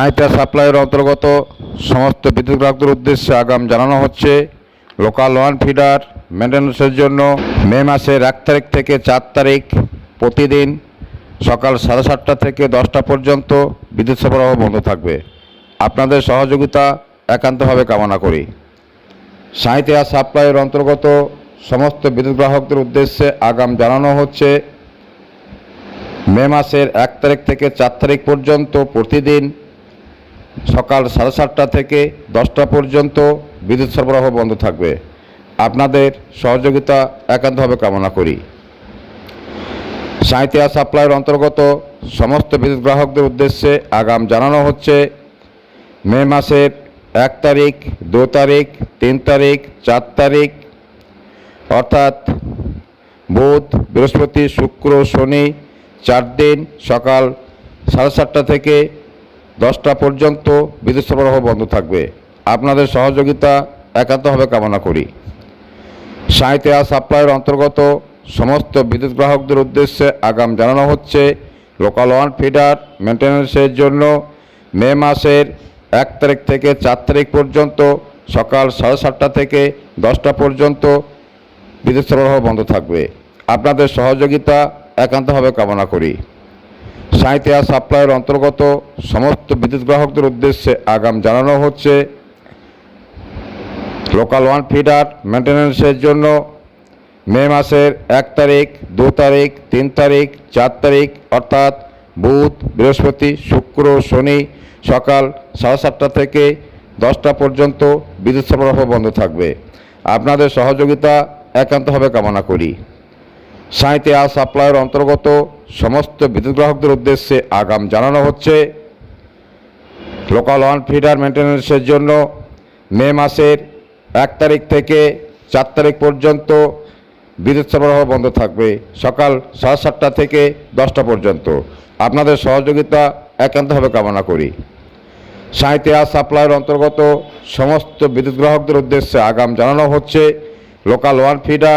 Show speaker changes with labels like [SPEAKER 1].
[SPEAKER 1] সাঁইতা সাপ্লাইয়ের অন্তর্গত সমস্ত বিদ্যুৎ গ্রাহকদের উদ্দেশ্যে আগাম জানানো হচ্ছে, লোকাল ওয়ান ফিডার মেনটেন্যান্সের জন্য মে মাসের এক তারিখ থেকে চার তারিখ প্রতিদিন সকাল সাড়ে সাতটা থেকে দশটা পর্যন্ত বিদ্যুৎ সরবরাহ বন্ধ থাকবে। আপনাদের সহযোগিতা একান্তভাবে কামনা করি। সাঁইতিয়া সাপ্লাইয়ের অন্তর্গত সমস্ত বিদ্যুৎ গ্রাহকদের উদ্দেশ্যে আগাম জানানো হচ্ছে, মে মাসের এক তারিখ থেকে চার তারিখ পর্যন্ত প্রতিদিন সকাল সাড়ে সাতটা থেকে দশটা পর্যন্ত বিদ্যুৎ সরবরাহ বন্ধ থাকবে। আপনাদের সহযোগিতা একান্তভাবে কামনা করি। সাঁইতিয়া সাপ্লাইয়ের অন্তর্গত সমস্ত বিদ্যুৎ গ্রাহকদের উদ্দেশ্যে আগাম জানানো হচ্ছে, মে মাসের এক তারিখ, দু তারিখ, তিন তারিখ, চার তারিখ, অর্থাৎ বুধ, বৃহস্পতি, শুক্র, শনি, চার দিন সকাল সাড়ে সাতটা থেকে দশটা পর্যন্ত বিদ্যুৎ সরবরাহ বন্ধ থাকবে। আপনাদের সহযোগিতা একান্তভাবে কামনা করি। সাঁইতিয়া সাপ্লাইয়ের অন্তর্গত সমস্ত বিদ্যুৎ গ্রাহকদের উদ্দেশ্যে আগাম জানানো হচ্ছে লোকাল ওয়ান ফিডার মেনটেন্যান্সের জন্য মে মাসের এক তারিখ থেকে চার তারিখ পর্যন্ত সকাল সাড়ে সাতটা থেকে দশটা পর্যন্ত বিদ্যুৎ সরবরাহ বন্ধ থাকবে। আপনাদের সহযোগিতা একান্তভাবে কামনা করি। সাঁইতিয়া সাপ্লাইয়ের অন্তর্গত সমস্ত বিদ্যুৎ গ্রাহকদের উদ্দেশ্যে আগাম জানানো হচ্ছে লোকাল ওয়ান ফিডার মেনটেন্যান্সের জন্য মে মাসের এক তারিখ, দু তারিখ, তিন তারিখ, চার তারিখ, অর্থাৎ বুধ, বৃহস্পতি, শুক্র, শনি সকাল সাড়ে সাতটা থেকে দশটা পর্যন্ত বিদ্যুৎ সরবরাহ বন্ধ থাকবে। আপনাদের সহযোগিতা একান্তভাবে কামনা করি। সাঁইতিয়া সাপ্লাইয়ের অন্তর্গত সমস্ত বিদ্যুৎ গ্রাহকদের উদ্দেশ্যে আগাম জানানো হচ্ছে। লোকাল ওয়ান ফিডার মেনটেন্যান্সের জন্য মে মাসের এক তারিখ থেকে চার তারিখ পর্যন্ত বিদ্যুৎ সরবরাহ বন্ধ থাকবে। সকাল সাড়ে সাতটা থেকে দশটা পর্যন্ত। আপনাদের সহযোগিতা একান্তভাবে কামনা করি। সাঁইতিয়া সাপ্লাইয়ের অন্তর্গত সমস্ত বিদ্যুৎ গ্রাহকদের উদ্দেশ্যে আগাম জানানো হচ্ছে। Local one feeder